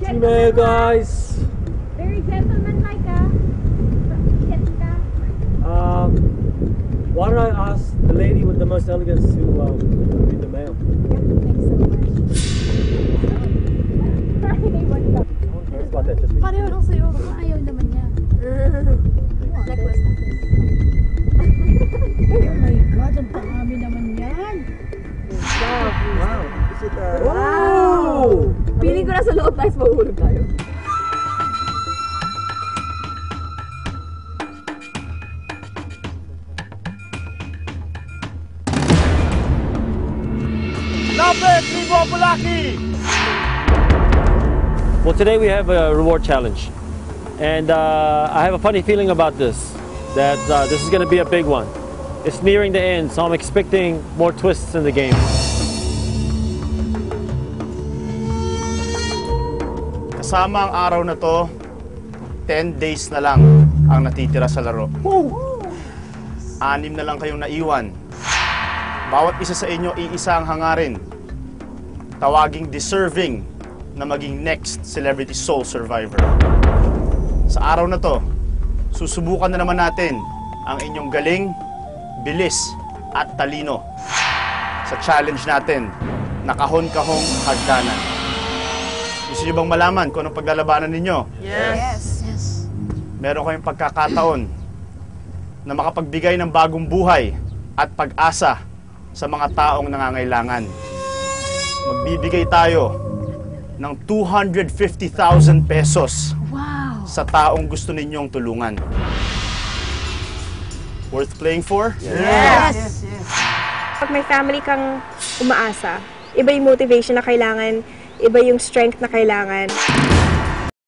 Chile, guys. Very gentleman-like, ah. Um, why don't I ask the lady with the most elegance to um, read the mail? Thanks so much. Friday, what the? No one cares about that. Just read. Pareho lang sa'yo. Ayaw naman niya. Necklace, necklace. Feeling ko nasa loob tayo, mahuhulog tayo. Lapit, Libo Pulaki! Well, today we have a reward challenge. And uh, I have a funny feeling about this, that uh, this is going to be a big one. It's nearing the end, so I'm expecting more twists in the game. Kasama ang araw na to, 10 days na lang ang natitira sa laro. Anim na lang kayong naiwan. Bawat isa sa inyo iisa ang hangarin. Tawaging deserving na maging next Celebrity Soul Survivor. Sa araw na to, susubukan na naman natin ang inyong galing, bilis at talino sa challenge natin na kahon-kahong hagdanan. Gusto niyo bang malaman kung anong paglalabanan ninyo? Yes. Yes. Meron kayong pagkakataon na makapagbigay ng bagong buhay at pag-asa sa mga taong nangangailangan. Magbibigay tayo ng 250,000 pesos Wow. sa taong gusto ninyong tulungan. Worth playing for? Yes. Pag may family kang umaasa, iba yung motivation na kailangan, iba yung strength na kailangan.